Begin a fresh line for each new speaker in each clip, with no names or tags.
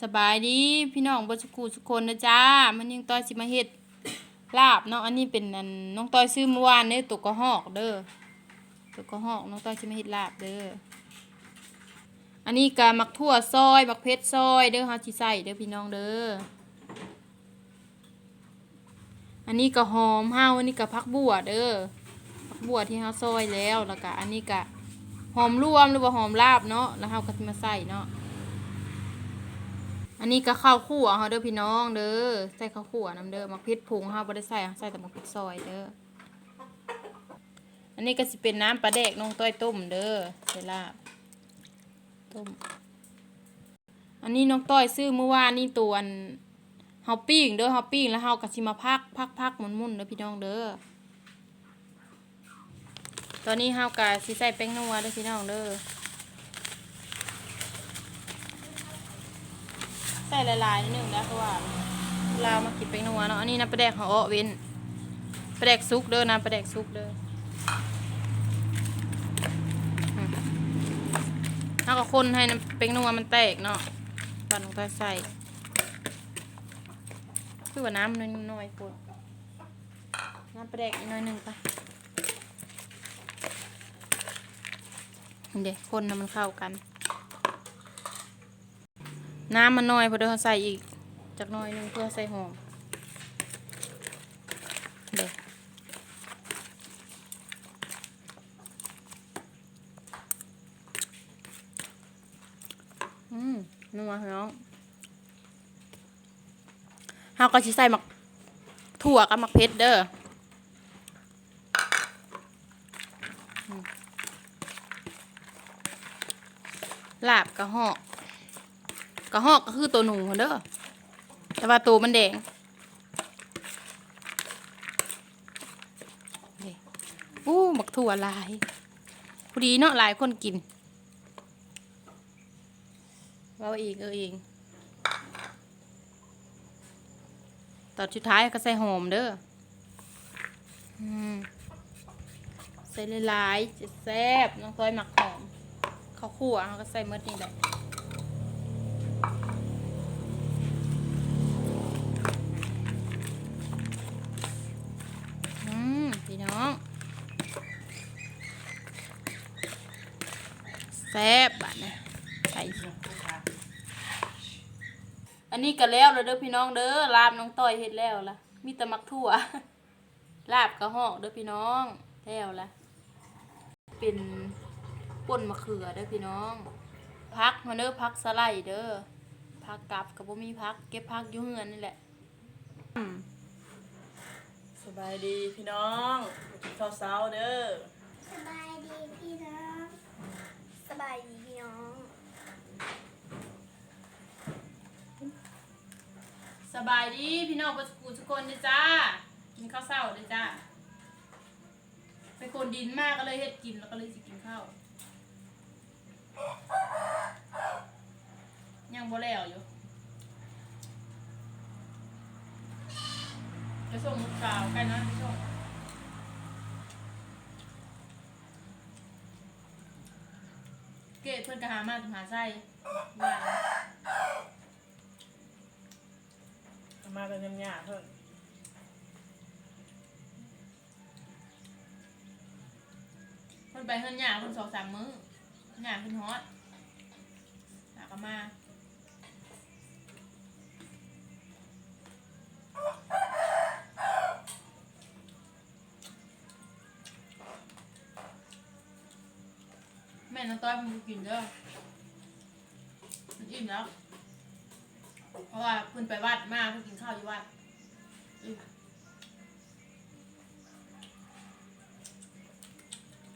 สบายดีพี่น้องบนสกูสุกคนนะจ้ามันยังต้อยสิมาเฮ็ดลาบเนาะอันนี้เป็นอันน้องต้อยซื้อเมื่อวานเด้อตกกระหอกเด้อตกกระหอกน้องต้อยสิมาเฮ็ดลาบเด้ออันนี้ก็มักทั่วซอยมักเพชรซอยเด้อเฮาสิใส่เด้อพี่น้องเด้ออันนี้ก็หอมเฮาอันนี้ก็ผักบัวเด้อผักบัวที่เฮาซอยแล้วแล้วก็อันนี้ก็หอมรวมหรือว่าหอมลาบเนาะแล้วเฮาก็สิมาใส่เนาะ อันนี้ก็ข้าวคั่วเฮาเด้อพี่น้องเด้อใส่ข้าวคั่วน้ำเด้อมักพริกผงเฮาบ่ได้ใส่ใส่แต่มักพริกซอยเด้ออันนี้ก็สิเป็นน้ำปลาแดกน้องต้อยต้มเด้อใส่ลาบต้มอันนี้น้องต้อยซื้อเมื่อวานนี่ตัวอันเฮาปิ้งเด้อเฮาปิ้งแล้วเฮาก็สิมาพักพักพักหมุนเด้อพี่น้องเด้อตอนนี้เฮาก็สิใส่แป้งนัวเด้อพี่น้องเด้อ ส่ละลายๆนิดนึงนะเพราะว่าเวลามากินเป็นนัวเนาะอันนี้น้ำปลาแดกของอ้อเว้นปลาแดกซุกเด้อน้ำปลาแดกซุกเด้ออืมถ้าก็คนให้น้ำเป็นนัวมันแตกเนาะตอนลงไปใส่คือว่าน้ำน้อยๆคนน้ำปลาแดกอีกน้อยหนึ่งไปเดี๋ยวคนให้มันเข้ากัน น้ำมันน้อยพอเดี๋ยวเขาใส่อีกจากน้อยนึงเพื่อใส่หอมเดี๋ยวอืมนัวน้องเฮาก็สิใส่หมักถั่วกับหมักเพชรเด้อลาบกระหอก กระหอกก็คือตัวหนูเด้อแต่ว่าตัวมันแดงนี่อู้บักถั่วลายพอดีเนาะหลายคนกินเราเองเออเองตอนสุดท้ายก็ใส่หอมเด้ออืมใส่หลายๆจะแซ่บน้องต้อยหมักหอมข้าวคั่วเขาก็ใส่หมดนี่แหละ แซ่บอะเนี่ยใส่อันนี้ก็แล้วแล้วเด้อพี่น้องเด้อลาบน้องต้อยเฮ็ดแล้วล่ะ มีแต่มักทั่ว ลาบกระหอกเด้อพี่น้องแล้วล่ะ เป็นป่นมะเขือเด้อพี่น้อง พักมาเด้อพักสไลด์เด้อพักกลับกับบ่มีพัก เก็บพักอยู่เฮือนนี่แหละอืม
สบายดีพี่น้องกินข้าวเช้าเด้อ
สบายดีพี่น้อง สบายดีพี่น้อง
สบายดีพี่น้องประกูทุกคนเด้อจ้า กินข้าวเช้าเด้อจ้าเป็นคนดินมากก็เลยเฮ็ดกินแล้วก็เลยสิกินข้าวยังบ่แล้วอยู่ไปส่งลูกสาวใกล้นะไปส่ง เกดเพิ่นก็หามาถึงหาไส้ว่า
เอามากันยำยาเพิ่น
เพิ่นไปเพิ่นหยาเพิ่นสองสามมื้อหยาเพิ่นฮอตแล้วก็มา แม่น้องต้อยมันกินเด้อมันอิ่มแล้ว เพราะว่าเพิ่นไปวัดมาเพิ่นกินข้าวอยู่วัดอิ่ม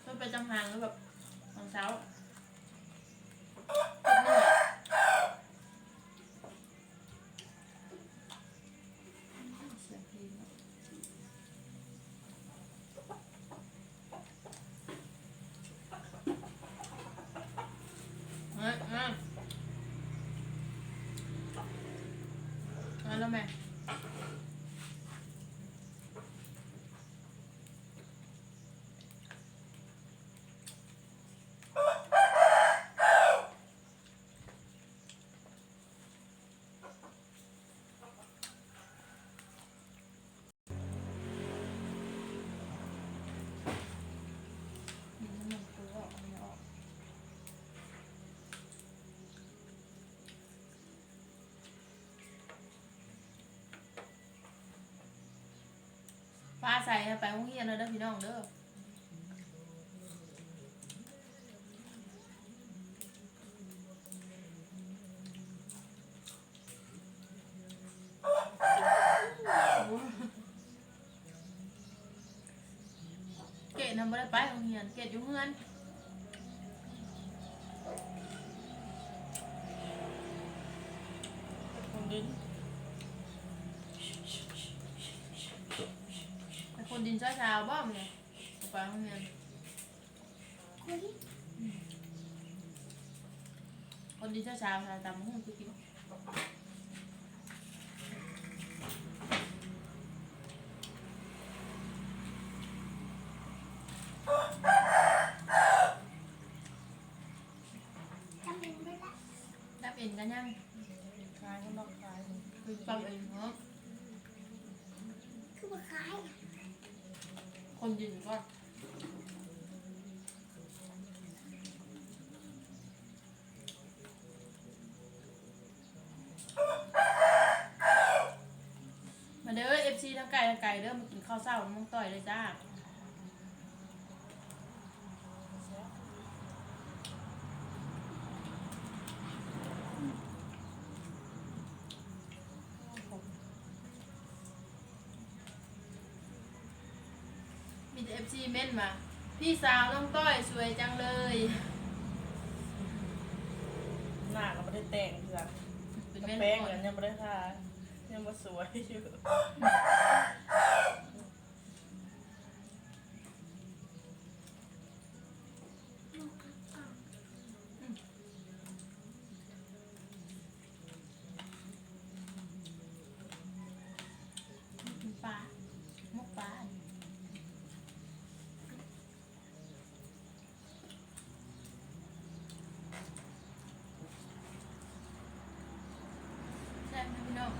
เพิ่นไปจำหางแล้วแบบตอนเช้า ม ฟ้าใส่ไปโรงเรียนแล้วเด้อพี่น้องเด้อเกดนำบ่ได้ไปโรงเรียนเกดอยู่เฮือน
คนดิน
ไปคน ดินเช้าเช้าๆบ้อมเลยไปโรงเรียน
คุย
คนดินเช้าเช้าๆตามห้องคือกิน
จำเป็นไม่ได้
รับเอ็นกันยัง
คลายก็นอกคลาย
คือฟังเอ็นเนาะ
คือว่าคล้าย
คนยืนอยู่ก็มาเด้อเอฟซีทั้งไก่ทั้งไก่เด้อมากินข้าวเศร้าน้องต่อยเลยจ้า มีแต่เอฟซีเม่นมา พี่สาวน้องต้อยสวยจังเลย
หน้าก็ไม่ได้แต่งเพื่อน
เป็น
แป้
แม่น
ง
ก่อ
กันนยังไม่ได้ทายังมาสวยอยู่
พี่น้อง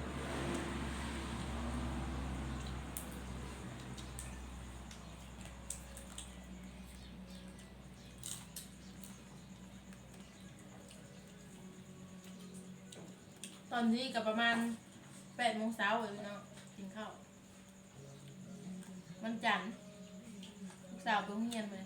ตอนนี้กับประมาณแปดโมงเช้าเลยพี่น้องกินข้าววันจันทร์ลูกสาวไปโรงเรียนเล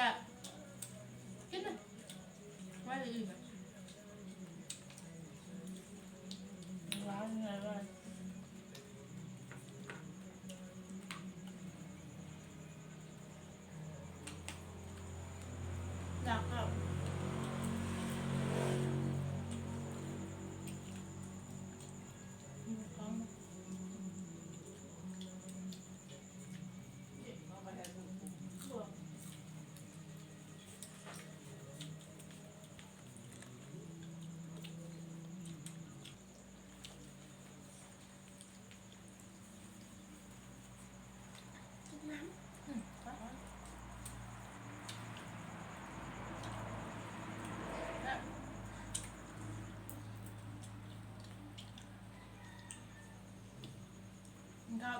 จะกินนะว่าจะอื่นไหม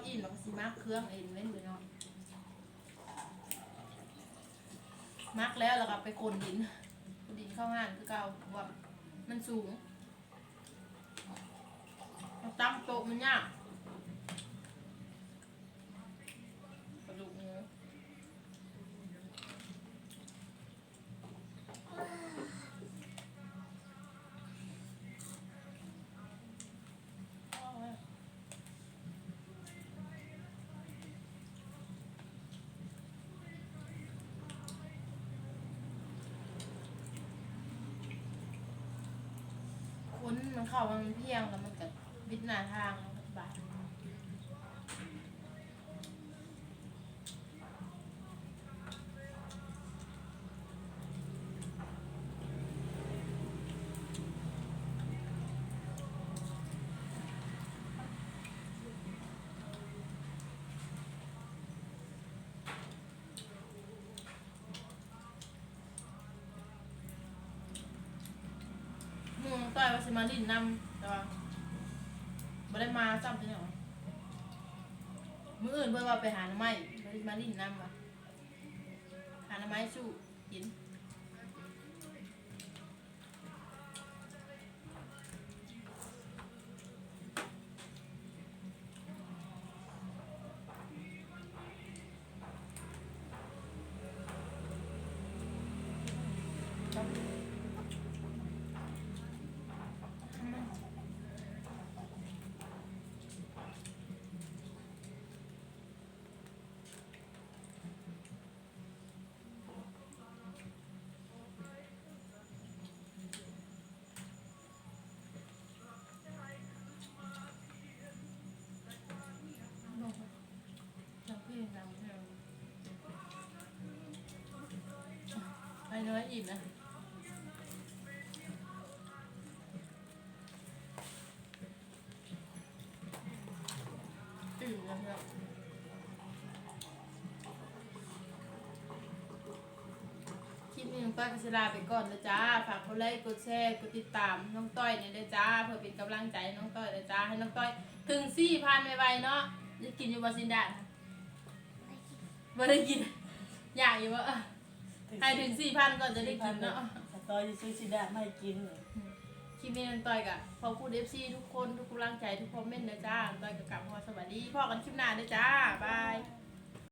อินแล้วก็สิมักเครื่องเองเล่นเลยเนาะมักแล้วแล้วก็ไปโคนดินโคนดินเข้าห้างคือเก่าว่ามันสูงเอาตั้งโต๊ะมันยากระดูกหมู คุ้น มันเข้ามันเพียงแล้วมันก็บิดหน้าทาง ต้อยว่าสิมาลิ้นนำแต่ว่าบ่ได้มาซ้ำจังหยังมื้ออื่นเพื่อว่าไปหาหน่อไม้บ่ได้มาลิ้นนำว่ะหาหน่อไม้สู้กิน น้อยอีกนะตื่นแล้วคลิปนี้น้องต้อยก็สิลาไปก่อนนะจ้า ฝากกดไลค์กดแชร์กดติดตามน้องต้อยเนี่ยด้วยจ้า เพื่อเป็นกำลังใจให้น้องต้อยนะจ้า ให้น้องต้อยถึงสี่พันไวๆเนาะจะกินอยู่บาซินดาไม่ได้กินอยากอยู่ว่า ให้ถึงสี่พันก่อนจะได้กินเนาะ
สตอยจะซื้อชิดาไม่กินเลย
คลิปนี้น้องต้อยกะขอบคุณเอฟซีทุกคนทุกกำลังใจทุกคอมเมนต์นะจ้าน้องต้อยก็กลับมาสวัสดีพ่อกันคลิปหน้าด้วยจ้าบาย